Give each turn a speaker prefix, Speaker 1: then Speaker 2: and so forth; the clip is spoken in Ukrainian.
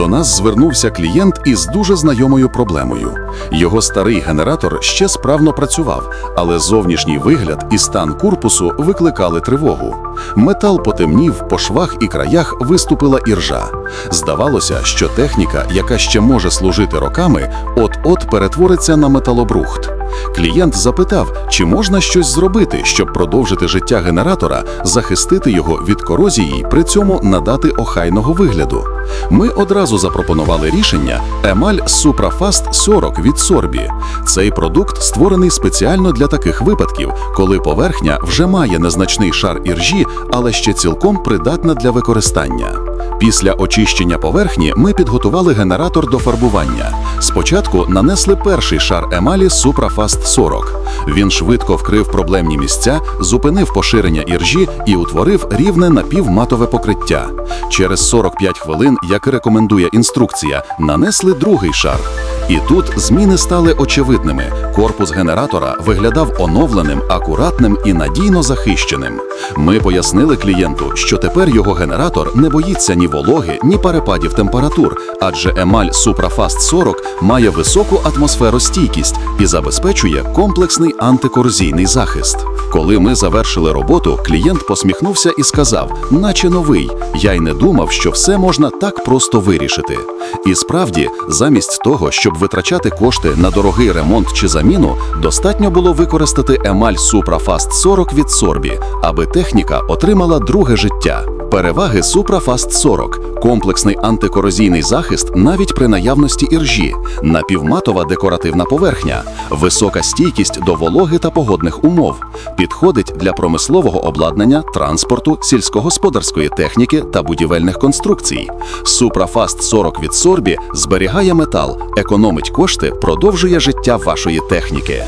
Speaker 1: До нас звернувся клієнт із дуже знайомою проблемою. Його старий генератор ще справно працював, але зовнішній вигляд і стан корпусу викликали тривогу. Метал потемнів, по швах і краях виступила іржа. Здавалося, що техніка, яка ще може служити роками, от-от перетвориться на металобрухт. Клієнт запитав, чи можна щось зробити, щоб продовжити життя генератора, захистити його від корозії, при цьому надати охайного вигляду. Ми одразу запропонували рішення Емаль Suprafast 40 від Сорбі. Цей продукт створений спеціально для таких випадків, коли поверхня вже має незначний шар іржі, але ще цілком придатна для використання. Після очищення поверхні ми підготували генератор до фарбування. Спочатку нанесли перший шар емалі Suprafast 40. Він швидко вкрив проблемні місця, зупинив поширення іржі і утворив рівне напівматове покриття. Через 45 хвилин, як і рекомендує інструкція, нанесли другий шар. І тут зміни стали очевидними. Корпус генератора виглядав оновленим, акуратним і надійно захищеним. Ми пояснили клієнту, що тепер його генератор не боїться ні вологи, ні перепадів температур, адже емаль Suprafast 40 має високу атмосферостійкість і забезпечує комплексний антикорозійний захист. Коли ми завершили роботу, клієнт посміхнувся і сказав, наче новий. Я й не думав, що все можна так просто вирішити. І справді, замість того, щоб витрачати кошти на дорогий ремонт чи заміну, достатньо було використати емаль Suprafast 40 від Сорбі, аби техніка отримала друге життя. Переваги Suprafast 40 – комплексний антикорозійний захист навіть при наявності іржі, напівматова декоративна поверхня, висока стійкість до вологи та погодних умов, підходить для промислового обладнання, транспорту, сільськогосподарської техніки та будівельних конструкцій. Suprafast 40 від Сорбі зберігає метал, економить кошти, продовжує життя вашої техніки.